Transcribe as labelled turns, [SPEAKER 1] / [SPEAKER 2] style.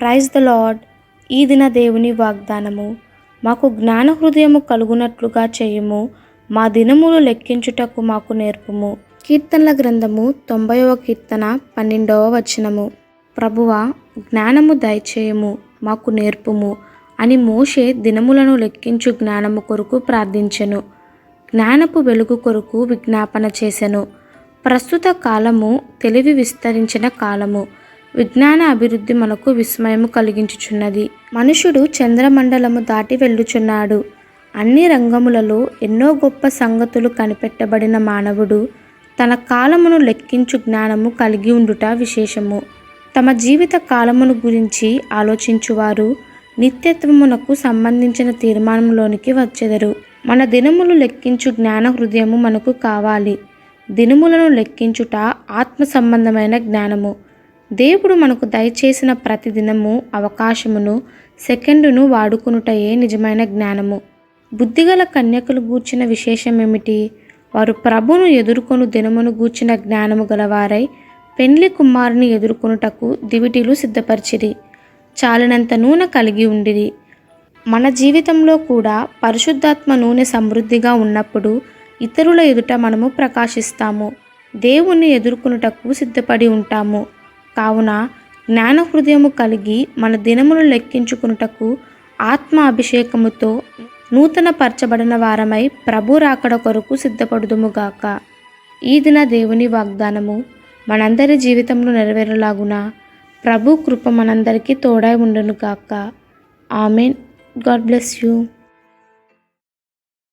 [SPEAKER 1] Praise the lord ఈ దిన దేవుని వాగ్దానము మాకు జ్ఞాన హృదయము కలుగునట్లుగా చేయము మా దినములు లెక్కించుటకు మాకు నేర్పుము. కీర్తనల గ్రంథము తొంభైవ కీర్తన పన్నెండవ వచనము. ప్రభువ జ్ఞానము దయచేయము మాకు నేర్పుము అని మోషే దినములను లెక్కించు జ్ఞానము కొరకు ప్రార్థించెను. జ్ఞానపు వెలుగు కొరకు విజ్ఞాపన చేసెను. ప్రస్తుత కాలము తెలివి విస్తరించిన కాలము. విజ్ఞాన అభివృద్ధి మనకు విస్మయము కలిగించుచున్నది. మనుషుడు చంద్రమండలము దాటి వెళ్ళుచున్నాడు. అన్ని రంగములలో ఎన్నో గొప్ప సంగతులు కనిపెట్టబడిన మానవుడు తన కాలమును లెక్కించు జ్ఞానము కలిగి ఉండుట విశేషము. తమ జీవిత కాలమును గురించి ఆలోచించువారు నిత్యత్వమునకు సంబంధించిన తీర్మానంలోనికి వచ్చెదరు. మన దినములు లెక్కించు జ్ఞాన హృదయము మనకు కావాలి. దినములను లెక్కించుట ఆత్మ సంబంధమైన జ్ఞానము. దేవుడు మనకు దయచేసిన ప్రతిదినము అవకాశమును సెకండును వాడుకునుటయే నిజమైన జ్ఞానము. బుద్ధిగల కన్యకులు గూర్చిన విశేషమేమిటి? వారు ప్రభును ఎదుర్కొను దినమును గూర్చిన జ్ఞానము గలవారై పెండ్లి కుమారుని ఎదుర్కొనుటకు దివిటీలు సిద్ధపరిచిరి. చాలినంత నూనె కలిగి ఉండిరి. మన జీవితంలో కూడా పరిశుద్ధాత్మ నూనె సమృద్ధిగా ఉన్నప్పుడు ఇతరుల ఎదుట మనము ప్రకాశిస్తాము. దేవుణ్ణి ఎదుర్కొనుటకు సిద్ధపడి ఉంటాము. కావున జ్ఞాన హృదయము కలిగి మన దినమును లెక్కించుకున్నటకు ఆత్మ అభిషేకముతో నూతన పరచబడిన వారమై ప్రభు రాకడ కొరకు సిద్ధపడుదుముగాక. ఈ దిన దేవుని వాగ్దానము మనందరి జీవితంలో నెరవేరులాగున ప్రభు కృప మనందరికీ తోడై ఉండునుగాక. ఆమెన్. God bless you.